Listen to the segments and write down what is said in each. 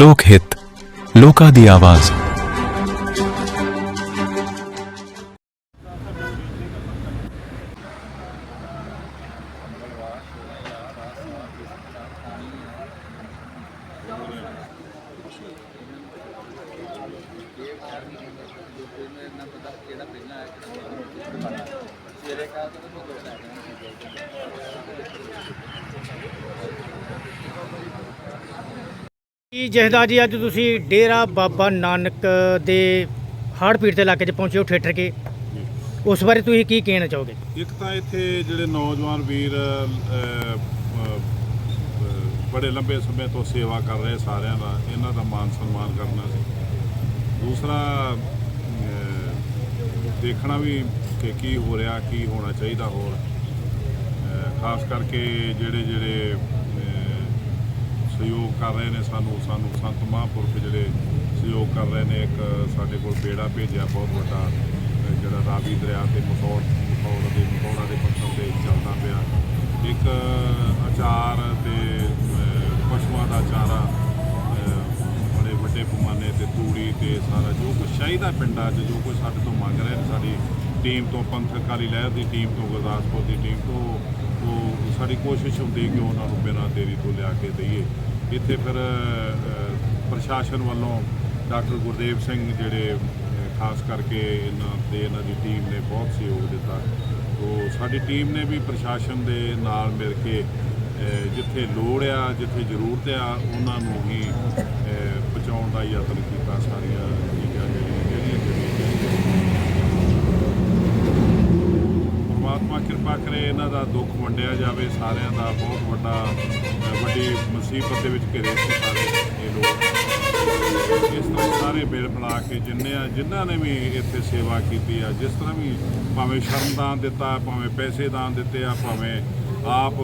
ਲੋਕ ਹਿੱਤ ਲੋਕਾਂ ਦੀ ਜੀ ਜਹਦਾ ਜੀ ਅੱਜ ਤੁਸੀਂ ਡੇਰਾ ਬਾਬਾ ਨਾਨਕ ਦੇ ਹੜ੍ਹ ਪੀੜਤ ਇਲਾਕੇ 'ਚ ਪਹੁੰਚੇ ਹੋ ਠੇਠਰ ਕੇ? ਉਸ ਬਾਰੇ ਤੁਸੀਂ ਕੀ ਕਹਿਣਾ ਚਾਹੋਗੇ? ਇੱਕ ਤਾਂ ਇੱਥੇ ਜਿਹੜੇ ਨੌਜਵਾਨ ਵੀਰ ਅਹ, ਅਹ, ਬੜੇ ਲੰਬੇ ਸਮੇਂ ਤੋਂ ਸੇਵਾ ਕਰ ਰਹੇ ਸਾਰਿਆਂ ਦਾ ਇਹਨਾਂ ਦਾ ਮਾਨ ਸਨਮਾਨ ਕਰਨਾ ਸੀ। ਦੂਸਰਾ ਅਹ, ਦੇਖਣਾ ਵੀ ਕਿ ਕੀ ਹੋ ਰਿਹਾ ਕੀ ਹੋਣਾ ਚਾਹੀਦਾ ਹੋਰ। ਅਹ, ਖਾਸ ਕਰਕੇ ਜਿਹੜੇ ਜਿਹੜੇ ਸਹਿਯੋਗ ਕਰ ਰਹੇ ਨੇ ਸਾਨੂੰ ਸਾਨੂੰ ਸੰਤ ਮਹਾਂਪੁਰਖ ਜਿਹੜੇ ਸਹਿਯੋਗ ਕਰ ਰਹੇ ਨੇ, ਇੱਕ ਸਾਡੇ ਕੋਲ ਬੇੜਾ ਭੇਜਿਆ ਬਹੁਤ ਵੱਡਾ ਜਿਹੜਾ ਰਾਵੀ ਦਰਿਆ ਤੇ ਮਕੌੜ ਮਕੌੜ ਦੇ ਮਕੌੜਾ ਦੇ ਪੱਥਰ ਤੇ ਚੱਲਦਾ ਪਿਆ। ਇੱਕ ਅਚਾਰ ਤੇ ਪਸ਼ੂਆਂ ਦਾ ਚਾਰਾ ਬੜੇ ਵੱਡੇ ਪੈਮਾਨੇ ਤੇ ਤੂੜੀ ਤੇ ਸਾਰਾ ਜੋ ਕੁਛ ਚਾਹੀਦਾ ਪਿੰਡਾਂ 'ਚ, ਜੋ ਕੁਛ ਸਾਡੇ ਤੋਂ ਮੰਗ ਰਹੇ ਨੇ, ਸਾਡੀ ਟੀਮ ਤੋਂ ਪੰਥਕ ਅਕਾਲੀ ਲਹਿਰ ਦੀ ਟੀਮ ਤੋਂ, ਗੁਰਦਾਸਪੁਰ ਦੀ ਟੀਮ ਤੋਂ, ਉਹ ਸਾਡੀ ਕੋਸ਼ਿਸ਼ ਹੁੰਦੀ ਕਿ ਉਹਨਾਂ ਨੂੰ ਬਿਨਾਂ ਦੇਰੀ ਤੋਂ ਲਿਆ ਕੇ ਦਈਏ। ਇੱਥੇ ਫਿਰ ਪ੍ਰਸ਼ਾਸਨ ਵੱਲੋਂ ਡਾਕਟਰ ਗੁਰਦੇਵ ਸਿੰਘ ਜਿਹੜੇ ਖਾਸ ਕਰਕੇ ਇਹਨਾਂ ਤੇ ਇਹਨਾਂ ਦੀ ਟੀਮ ਨੇ ਬਹੁਤ ਸਹਿਯੋਗ ਦਿੱਤਾ। ਤੋ ਸਾਡੀ ਟੀਮ ਨੇ ਵੀ ਪ੍ਰਸ਼ਾਸਨ ਦੇ ਨਾਲ ਮਿਲ ਕੇ ਜਿੱਥੇ ਲੋੜ ਆ, ਜਿੱਥੇ ਜ਼ਰੂਰਤ ਆ, ਉਹਨਾਂ ਨੂੰ ਹੀ ਪਹੁੰਚਾਉਣ ਦਾ ਯਤਨ ਕੀਤਾ ਸਾਰੀਆਂ ਚੀਜ਼ਾਂ ਜਿਹੜੀਆਂ ਜਿਹੜੀਆਂ ਜਿਹੜੀਆਂ ਪਰਮਾਤਮਾ ਇਹਨਾਂ ਦਾ ਦੁੱਖ ਵੰਡਿਆ ਜਾਵੇ, ਸਾਰਿਆਂ ਦਾ ਬਹੁਤ ਵੱਡਾ ਵੱਡੀ ਮੁਸੀਬਤ ਦੇ ਵਿੱਚ ਘਿਰੇ ਸੀ ਸਾਰੇ ਇਹ ਲੋਕ। ਇਸ ਤਰ੍ਹਾਂ ਸਾਰੇ ਮਿਲ ਬਣਾ ਕੇ ਜਿੰਨੇ ਆ, ਜਿਨ੍ਹਾਂ ਨੇ ਵੀ ਇੱਥੇ ਸੇਵਾ ਕੀਤੀ ਆ, ਜਿਸ ਤਰ੍ਹਾਂ ਵੀ ਭਾਵੇਂ ਸ਼ਰਮਦਾਨ ਦਿੱਤਾ, ਭਾਵੇਂ ਪੈਸੇ ਦਾਨ ਦਿੱਤੇ ਆ, ਭਾਵੇਂ ਆਪ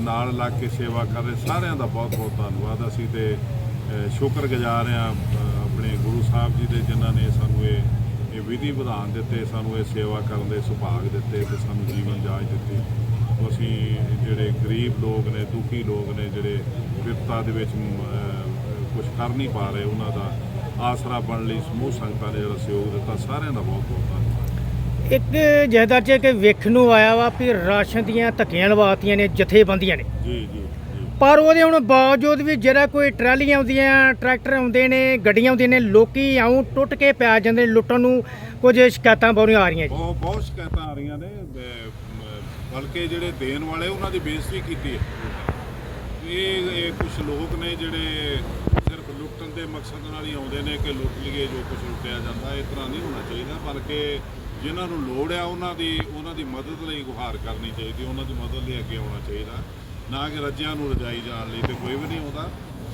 ਨਾਲ ਲੱਗ ਕੇ ਸੇਵਾ ਕਰ ਰਹੇ, ਸਾਰਿਆਂ ਦਾ ਬਹੁਤ ਬਹੁਤ ਧੰਨਵਾਦ। ਅਸੀਂ ਤੇ ਸ਼ੁਕਰਗੁਜ਼ਾਰ ਆ ਆਪਣੇ ਗੁਰੂ ਸਾਹਿਬ ਜੀ ਦੇ, ਜਿਨ੍ਹਾਂ ਨੇ ਸਾਨੂੰ ਇਹ ਇਹ ਵਿਧੀ ਵਿਧਾਨ ਦਿੱਤੇ ਸਾਨੂੰ ਇਹ ਸੇਵਾ ਕਰਨ ਦੇ ਸੁਭਾਗ ਦਿੱਤੇ ਤੇ ਸਾਨੂੰ ਜੀਵਨ ਜਾਚ ਦਿੱਤੀ। ਅਸੀਂ ਜਿਹੜੇ ਗਰੀਬ ਲੋਕ ਨੇ ਦੁਖੀ ਲੋਕ ਨੇ ਜਿਹੜੇ ਵਿਪਤਾ ਦੇ ਵਿੱਚ ਕੁਝ ਕਰ ਨਹੀਂ ਪਾ ਰਹੇ ਉਹਨਾਂ ਦਾ ਆਸਰਾ ਬਣਨ ਲਈ ਸਮੂਹ ਸੰਗਤਾਂ ਨੇ ਜਿਹੜਾ ਸਹਿਯੋਗ ਦਿੱਤਾ ਸਾਰਿਆਂ ਦਾ ਬਹੁਤ ਬਹੁਤ ਧੰਨਵਾਦ। ਇੱਕ ਜਹਦਾਰ ਚ ਕਿ ਵੇਖਣ ਨੂੰ ਆਇਆ ਵਾ ਵੀ ਰਾਸ਼ਨ ਦੀਆਂ ਧੱਕੀਆਂ ਲਵਾਤੀਆਂ ਨੇ ਜਥੇਬੰਦੀਆਂ ਨੇ। ਜੀ ਜੀ। ਪਰ ਉਹਦੇ ਹੁਣ ਬਾਵਜੂਦ ਵੀ ਜਿਹੜਾ ਕੋਈ ਟਰਾਲੀਆਂ ਆਉਂਦੀਆਂ, ਟਰੈਕਟਰ ਆਉਂਦੇ ਨੇ, ਗੱਡੀਆਂ ਆਉਂਦੀਆਂ ਨੇ, ਲੋਕੀ ਆਉਂ ਟੁੱਟ ਕੇ ਪੈ ਜਾਂਦੇ ਨੇ, ਲੁੱਟਣ ਨੂੰ ਕੁਝ ਸ਼ਿਕਾਇਤਾਂ ਬਹੁਤੀਆਂ ਆ ਰਹੀਆਂ ਜੀ। ਬਹੁਤ ਬਹੁਤ ਸ਼ਿਕਾਇਤਾਂ ਆ ਰਹੀਆਂ ਨੇ ਬਲਕਿ ਜਿਹੜੇ ਦੇਣ ਵਾਲੇ ਉਹਨਾਂ ਦੀ ਬੇਇੱਜ਼ਤੀ ਕੀਤੀ ਹੈ। ਇਹ ਇਹ ਕੁਝ ਲੋਕ ਨੇ ਜਿਹੜੇ ਸਿਰਫ ਲੁੱਟਣ ਦੇ ਮਕਸਦ ਨਾਲ ਹੀ ਆਉਂਦੇ ਨੇ ਕਿ ਲੁੱਟ ਲਈਏ, ਜੋ ਕੁਝ ਲੁੱਟਿਆ ਜਾਂਦਾ ਇਸ ਤਰ੍ਹਾਂ ਨਹੀਂ ਹੋਣਾ ਚਾਹੀਦਾ, ਬਲਕਿ ਜਿਨ੍ਹਾਂ ਨੂੰ ਲੋੜ ਆ ਉਹਨਾਂ ਦੀ ਉਹਨਾਂ ਦੀ ਮਦਦ ਲਈ ਗੁਹਾਰ ਕਰਨੀ ਚਾਹੀਦੀ, ਉਹਨਾਂ ਦੀ ਮਦਦ ਲਈ ਅੱਗੇ ਆਉਣਾ ਚਾਹੀਦਾ। ਨਾ ਕਿ ਰੱਜਿਆਂ ਨੂੰ ਰਜਾਈ ਜਾਣ ਲਈ ਤੇ ਕੋਈ ਵੀ ਨਹੀਂ ਆਉਂਦਾ।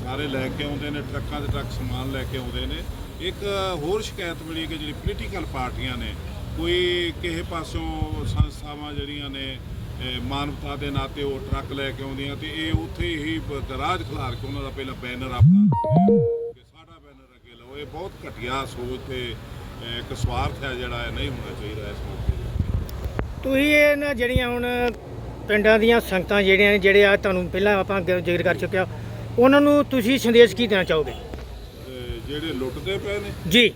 ਸਾਰੇ ਲੈ ਕੇ ਆਉਂਦੇ ਨੇ, ਟਰੱਕਾਂ ਦੇ ਟਰੱਕ ਸਮਾਨ ਲੈ ਕੇ ਆਉਂਦੇ ਨੇ। ਇੱਕ ਹੋਰ ਸ਼ਿਕਾਇਤ ਮਿਲੀ ਕਿ ਜਿਹੜੀ ਪੋਲੀਟੀਕਲ ਪਾਰਟੀਆਂ ਨੇ, ਕੋਈ ਕਿਸੇ ਪਾਸੋਂ ਸੰਸਥਾਵਾਂ ਜਿਹੜੀਆਂ ਨੇ ਮਾਨਵਤਾ ਦੇ ਨਾਤੇ ਉਹ ਟਰੱਕ ਲੈ ਕੇ ਆਉਂਦੀਆਂ ਤੇ ਇਹ ਉੱਥੇ ਹੀ ਬ- ਰਾਜ ਖਿਲਾਰ ਕੇ ਉਹਨਾਂ ਦਾ ਪਹਿਲਾਂ ਬੈਨਰ ਆਪਣਾ ਕਿ ਸਾਡਾ ਬੈਨਰ ਅੱਗੇ ਲਓ। ਇਹ ਬਹੁਤ ਘਟੀਆ ਸੋਚ ਤੇ ਇੱਕ ਸਵਾਰਥ ਹੈ ਜਿਹੜਾ ਨਹੀਂ ਹੋਣਾ ਚਾਹੀਦਾ ਇਸ ਮੌਕੇ ਤੁਸੀਂ ਇਹ ਨਾ ਜਿਹੜੀਆਂ ਹੁਣ ਪਿੰਡਾਂ ਦੀਆਂ ਸੰਗਤਾਂ ਜਿਹੜੀਆਂ ਨੇ ਜਿਹੜੇ ਆ ਤੁਹਾਨੂੰ ਪਹਿਲਾਂ ਆਪਾਂ ਜ਼ਿਕਰ ਕਰ ਚੁੱਕਿਆ ਉਹਨਾਂ ਨੂੰ ਤੁਸੀਂ ਸੰਦੇਸ਼ ਕੀ ਦੇਣਾ ਚਾਹੋਗੇ? ਜਿਹੜੇ ਲੁੱਟਦੇ ਪਏ ਨੇ? ਜੀ।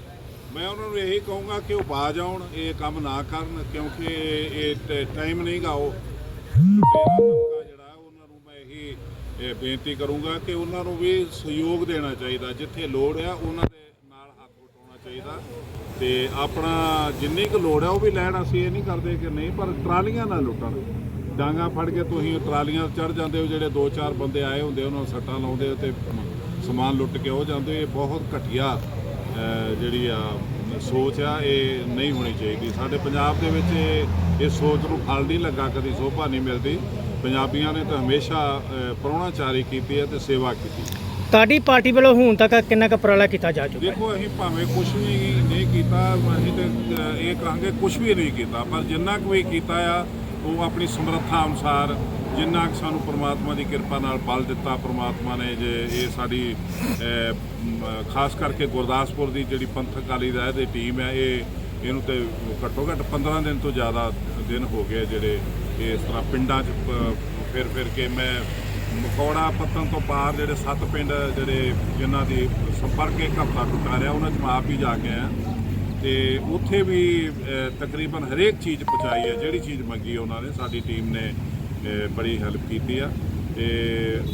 ਮੈਂ ਉਹਨਾਂ ਨੂੰ ਇਹੀ ਕਹੂੰਗਾ ਕਿ ਉਹ ਬਾਜ ਆਉਣ ਇਹ ਕੰਮ ਨਾ ਕਰਨ ਕਿਉਂਕਿ ਇਹ ਟਾਈਮ ਨਹੀਂ ਗਾ ਉਹ। ਲੁਟੇਰਾ ਤਬਕਾ ਜਿਹੜਾ ਉਹਨਾਂ ਨੂੰ ਮੈਂ ਇਹੀ ਬੇਨਤੀ ਕਰੂੰਗਾ ਕਿ ਉਹਨਾਂ ਨੂੰ ਵੀ ਸਹਿਯੋਗ ਦੇਣਾ ਚਾਹੀਦਾ। ਜਿੱਥੇ ਲੋੜ ਆ ਉਹਨਾਂ ਦੇ ਨਾਲ ਹੱਥ ਵਟਾਉਣਾ ਚਾਹੀਦਾ। ਤੇ ਆਪਣਾ ਜਿੰਨੀ ਕੁ ਲੋੜ ਆ ਉਹ ਵੀ ਲੈਣ ਅਸੀਂ ਇਹ ਨਹੀਂ ਕਰਦੇ ਕਿ ਨਹੀਂ ਪਰ ਟਰਾਲੀਆਂ ਨਾ ਲੁੱਟਣ। ਡਾਂਗਾ ਫੜ ਕੇ ਤੁਸੀਂ ਟਰਾਲੀਆਂ ਚੜ ਜਾਂਦੇ ਹੋ ਜਿਹੜੇ ਦੋ ਚਾਰ ਬੰਦੇ ਆਏ ਹੁੰਦੇ ਉਹਨਾਂ ਨੂੰ ਸੱਟਾਂ ਲਾਉਂਦੇ ਤੇ ਸਮਾਨ ਲੁੱਟ ਕੇ ਹੋ ਜਾਂਦੇ ਇਹ ਬਹੁਤ ਘਟੀਆ ਜਿਹੜੀ ਆ ਸੋਚ ਆ ਇਹ ਨਹੀਂ ਹੋਣੀ ਚਾਹੀਦੀ। ਸਾਡੇ ਪੰਜਾਬ ਦੇ ਵਿੱਚ ਇਹ ਸੋਚ ਨੂੰ ਫਲ ਨਹੀਂ ਲੱਗਾ ਕਦੀ ਸੋਭਾ ਨਹੀਂ ਮਿਲਦੀ। ਪੰਜਾਬੀਆਂ ਨੇ ਤਾਂ ਹਮੇਸ਼ਾ ਅਹ, ਪ੍ਰਾਹੁਣਾਚਾਰੀ ਕੀਤੀ ਹੈ ਤੇ ਸੇਵਾ ਕੀਤੀ। ਤੁਹਾਡੀ ਪਾਰਟੀ ਵੱਲੋਂ ਹੁਣ ਤੱਕ ਕਿੰਨਾ ਕੁ ਉਪਰਾਲਾ ਕੀਤਾ ਜਾ ਚੁੱਕਾ ਦੇਖੋ ਅਸੀਂ ਭਾਵੇਂ ਕੁਝ ਵੀ ਨਹੀਂ ਕੀਤਾ ਅਸੀਂ ਤੇ ਇਹ ਕਹਾਂਗੇ ਕੁਝ ਵੀ ਨਹੀਂ ਕੀਤਾ। ਪਰ ਜਿੰਨਾ ਕੁ ਵੀ ਕੀਤਾ ਆ ਉਹ ਆਪਣੀ ਸਮਰੱਥਾ ਅਨੁਸਾਰ ਜਿੰਨਾ ਕੁ ਸਾਨੂੰ ਪ੍ਰਮਾਤਮਾ ਦੀ ਕਿਰਪਾ ਨਾਲ ਬਲ ਦਿੱਤਾ, ਪ੍ਰਮਾਤਮਾ ਨੇ ਜੇ ਇਹ ਸਾਡੀ ਖਾਸ ਕਰਕੇ ਗੁਰਦਾਸਪੁਰ ਦੀ ਜਿਹੜੀ ਪੰਥਕ ਅਕਾਲੀ ਦਾ ਇਹਦੀ ਟੀਮ ਹੈ, ਇਹ, ਇਹਨੂੰ ਤੇ ਘੱਟੋ ਘੱਟ 15 ਦਿਨ ਤੋਂ ਜ਼ਿਆਦਾ ਦਿਨ ਹੋ ਗਏ ਜਿਹੜੇ ਇਸ ਤਰ੍ਹਾਂ ਪਿੰਡਾਂ 'ਚ ਪ- ਫਿਰ ਫਿਰ ਕੇ ਮੈਂ ਮਕੌੜਾ ਪੱਤਨ ਤੋਂ ਪਾਰ ਜਿਹੜੇ ਸੱਤ ਪਿੰਡ ਜਿਹੜੇ ਜਿਨ੍ਹਾਂ ਦੀ ਸੰਪਰਕ ਇੱਕ ਹਫ਼ਤਾ ਟੁੱਟਾ ਰਿਹਾ, ਉਹਨਾਂ 'ਚ ਮੈਂ ਆਪ ਹੀ ਜਾ ਕੇ ਆਇਆ। ਤੇ ਉੱਥੇ ਵੀ ਤਕਰੀਬਨ ਹਰੇਕ ਚੀਜ਼ ਪਹੁੰਚਾਈ ਹੈ, ਜਿਹੜੀ ਚੀਜ਼ ਮੰਗੀ ਉਹਨਾਂ ਨੇ, ਸਾਡੀ ਟੀਮ ਨੇ ਬੜੀ ਹੈਲਪ ਕੀਤੀ ਆ। ਤੇ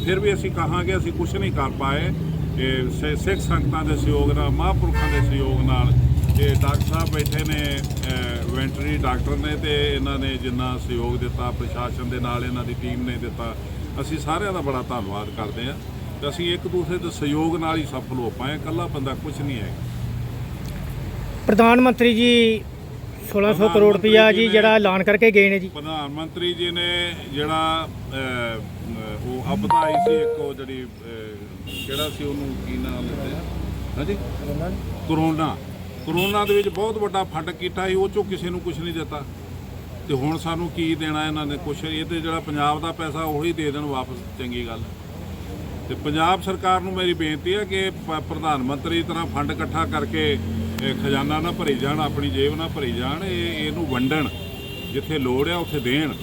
ਫਿਰ ਵੀ ਅਸੀਂ ਕਹਾਂਗੇ, ਅਸੀਂ ਕੁਝ ਨਹੀਂ ਕਰ ਪਾਏ। ਇਹ ਸਿ- ਸਿੱਖ ਸੰਗਤਾਂ ਦੇ ਸਹਿਯੋਗ ਨਾਲ, ਮਹਾਂਪੁਰਖਾਂ ਦੇ ਸਹਿਯੋਗ ਨਾਲ, ਤੇ ਡਾਕਟਰ ਸਾਹਿਬ ਬੈਠੇ ਨੇ ਵੈਂਟਰੀ ਡਾਕਟਰ ਨੇ ਤੇ ਇਹਨਾਂ ਨੇ ਜਿੰਨਾ ਸਹਿਯੋਗ ਦਿੱਤਾ, ਪ੍ਰਸ਼ਾਸਨ ਦੇ ਨਾਲ ਇਹਨਾਂ ਦੀ ਟੀਮ ਨੇ ਦਿੱਤਾ। ਅਸੀਂ ਸਾਰਿਆਂ ਦਾ ਬੜਾ ਧੰਨਵਾਦ ਕਰਦੇ ਹਾਂ। ਤੇ ਅਸੀਂ ਇੱਕ ਦੂਸਰੇ ਦੇ ਸਹਿਯੋਗ ਨਾਲ ਹੀ ਸਫਲ ਹੋ ਪਾਏ ਇਕੱਲਾ ਬੰਦਾ ਕੁਝ ਨਹੀਂ ਹੈ ਪ੍ਰਧਾਨ ਮੰਤਰੀ ਜੀ 1600 ਕਰੋੜ ਰੁਪਇਆ ਜੀ ਜਿਹੜਾ ਐਲਾਨ ਕਰਕੇ ਗਏ ਨੇ ਜੀ। ਪ੍ਰਧਾਨ ਮੰਤਰੀ ਜੀ ਨੇ ਜਿਹੜਾ ਉਹ ਆਪਦਾ ਆਈ ਸੀ ਇੱਕ ਉਹ ਜਿਹੜੀ ਕਿਹੜਾ ਸੀ ਉਹਨੂੰ ਕੀ ਨਾਮ ਲੈਂਦੇ ਆ? ਹਾਂਜੀ? Corona corona. ਦੇ ਵਿੱਚ ਬਹੁਤ ਵੱਡਾ ਫੰਡ ਕੀਤਾ ਸੀ ਉਹ ਚੋਂ ਕਿਸੇ ਨੂੰ ਕੁਝ ਨਹੀਂ ਦਿੱਤਾ। ਤੇ ਹੁਣ ਸਾਨੂੰ ਕੀ ਦੇਣਾ ਇਹਨਾਂ ਨੇ? ਕੁਛ ਇਹ ਤੇ ਜਿਹੜਾ ਪੰਜਾਬ ਦਾ ਪੈਸਾ ਉਹੀ ਦੇ ਦੇਣ ਵਾਪਸ ਚੰਗੀ ਗੱਲ। ਤੇ ਪੰਜਾਬ ਸਰਕਾਰ ਨੂੰ ਮੇਰੀ ਬੇਨਤੀ ਹੈ ਕਿ ਪ- ਪ੍ਰਧਾਨ ਮੰਤਰੀ ਤਰ੍ਹਾਂ ਫੰਡ ਇਕੱਠਾ ਕਰਕੇ ਖਜ਼ਾਨਾ ਨਾ ਭਰੀ ਜਾਣ, ਆਪਣੀ ਜੇਬ ਨਾ ਭਰੀ ਜਾਣ, ਇਹ ਇਹਨੂੰ ਵੰਡਣ, ਜਿੱਥੇ ਲੋੜ ਆ ਉੱਥੇ ਦੇਣ।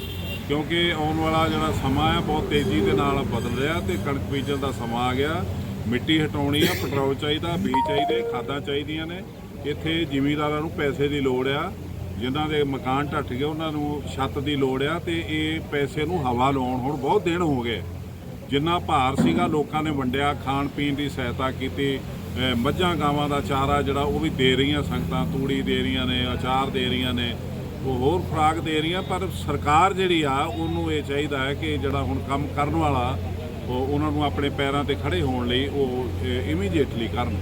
ਕਿਉਂਕਿ ਆਉਣ ਵਾਲਾ ਜਿਹੜਾ ਸਮਾਂ ਆ, ਬਹੁਤ ਤੇਜ਼ੀ ਦੇ ਨਾਲ ਬਦਲ ਰਿਹਾ ਤੇ ਕਣਕ ਬੀਜਣ ਦਾ ਸਮਾਂ ਆ ਗਿਆ। ਮਿੱਟੀ ਹਟਾਉਣੀ ਆ, ਪੈਟਰੋਲ ਚਾਹੀਦਾ, ਬੀਜ ਚਾਹੀਦੇ, ਖਾਦਾਂ ਚਾਹੀਦੀਆਂ ਨੇ। ਇੱਥੇ ਜ਼ਿਮੀਂਦਾਰਾਂ ਨੂੰ ਪੈਸੇ ਦੀ ਲੋੜ ਆ, ਜਿਨ੍ਹਾਂ ਦੇ ਮਕਾਨ ਢੱਟ ਗਏ, ਉਹਨਾਂ ਨੂੰ ਛੱਤ ਦੀ ਲੋੜ ਆ ਤੇ ਇਹ ਪੈਸੇ ਨੂੰ ਹਵਾ ਲਾਉਣ ਹੁਣ ਬਹੁਤ ਦਿਨ ਹੋ ਗਏ। ਜਿੰਨਾ ਭਾਰ ਸੀਗਾ, ਲੋਕਾਂ ਨੇ ਵੰਡਿਆ ਖਾਣ ਪੀਣ ਦੀ ਸਹਾਇਤਾ ਕੀਤੀ ਮੱਝਾਂ ਗਾਵਾਂ ਦਾ ਚਾਰਾ ਜਿਹੜਾ ਉਹ ਵੀ ਦੇ ਰਹੀਆਂ ਸੰਗਤਾਂ, ਤੂੜੀ ਦੇ ਰਹੀਆਂ ਨੇ, ਅਚਾਰ ਦੇ ਰਹੀਆਂ ਨੇ, ਉਹ ਹੋਰ ਖੁਰਾਕ ਦੇ ਰਹੀਆਂ, ਪਰ ਸਰਕਾਰ ਜਿਹੜੀ ਆ, ਉਹਨੂੰ ਇਹ ਚਾਹੀਦਾ ਹੈ ਕਿ ਜਿਹੜਾ ਹੁਣ ਕੰਮ ਕਰਨ ਵਾਲਾ, ਉਹ ਉਹਨਾਂ ਨੂੰ ਆਪਣੇ ਪੈਰਾਂ ਤੇ ਖੜੇ ਹੋਣ ਲਈ ਉਹ ਇਮੀਡੀਏਟਲੀ ਕਰਨ।